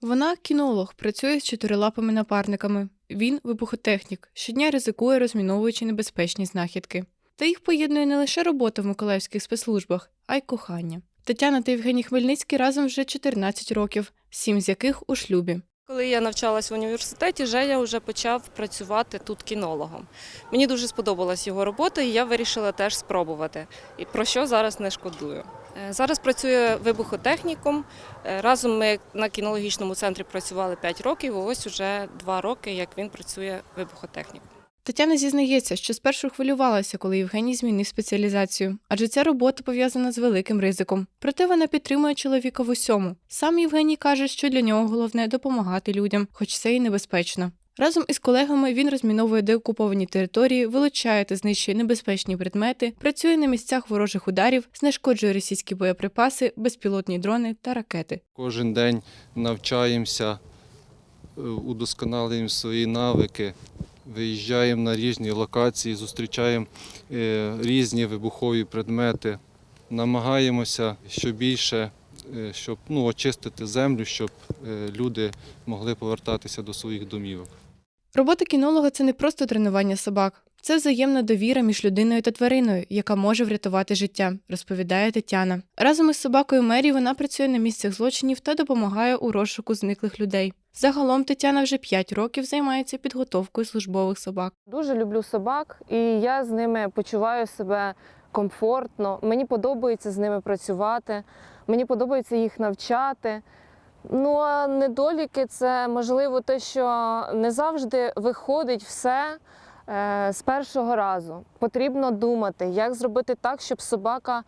Вона кінолог, працює з чотирилапими напарниками. Він вибухотехнік, щодня ризикує, розміновуючи небезпечні знахідки. Та їх поєднує не лише робота в миколаївських спецслужбах, а й кохання. Тетяна та Євгеній Хмельницький разом вже 14 років, сім з яких у шлюбі. Коли я навчалась в університеті, Женя вже почав працювати тут кінологом. Мені дуже сподобалась його робота, і я вирішила теж спробувати. І про що зараз не шкодую. Е, Зараз працює вибухотехніком. Е, Разом ми на кінологічному центрі працювали 5 років. Ось уже 2 роки, як він працює вибухотехніком. Тетяна зізнається, що спершу хвилювалася, коли Євгеній змінив спеціалізацію, адже ця робота пов'язана з великим ризиком. Проте вона підтримує чоловіка в усьому. Сам Євгеній каже, що для нього головне допомагати людям, хоч це і небезпечно. Разом із колегами він розміновує деокуповані території, вилучає та знищує небезпечні предмети, працює на місцях ворожих ударів, знешкоджує російські боєприпаси, безпілотні дрони та ракети. Кожен день навчаємося, е, удосконалюємо свої навики, виїжджаємо на різні локації, зустрічаємо е, різні вибухові предмети, намагаємося що більше, е, щоб ну, очистити землю, щоб люди могли повертатися до своїх домівок. Робота кінолога це не просто тренування собак. Це взаємна довіра між людиною та твариною, яка може врятувати життя, розповідає Тетяна. Разом із собакою Мері вона працює на місцях злочинів та допомагає у розшуку зниклих людей. Загалом Тетяна вже 5 років займається підготовкою службових собак. Дуже люблю собак, і я з ними почуваю себе комфортно. Мені подобається з ними працювати, мені подобається їх навчати. Ну а недоліки це можливо те, що не завжди виходить все е, з першого разу. Потрібно думати, як зробити так, щоб собака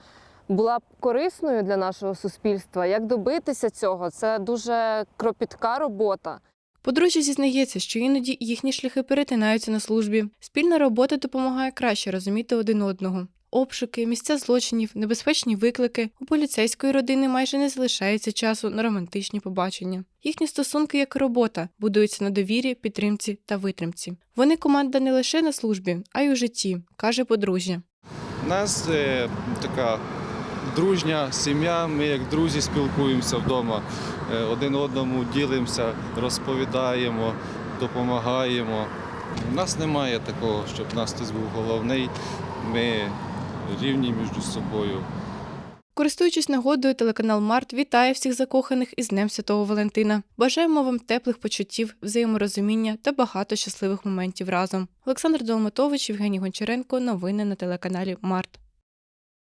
була корисною для нашого суспільства. Як добитися цього? Це дуже кропітка робота. Подружжя зізнається, що іноді їхні шляхи перетинаються на службі. Спільна робота допомагає краще розуміти один одного. Обшуки, місця злочинів, небезпечні виклики у поліцейської родини майже не залишається часу на романтичні побачення. Їхні стосунки, як робота, будуються на довірі, підтримці та витримці. Вони команда не лише на службі, а й у житті, каже подружжя. У нас е, така дружня сім'я, ми як друзі спілкуємося вдома, е, один одному ділимося, розповідаємо, допомагаємо. У нас немає такого, щоб нас хтось був головний. Ми рівні між собою. Користуючись нагодою, телеканал Март вітає всіх закоханих із Днем Святого Валентина. Бажаємо вам теплих почуттів, взаєморозуміння та багато щасливих моментів разом. Олександр Долматович, Євгеній Гончаренко. Новини на телеканалі Март.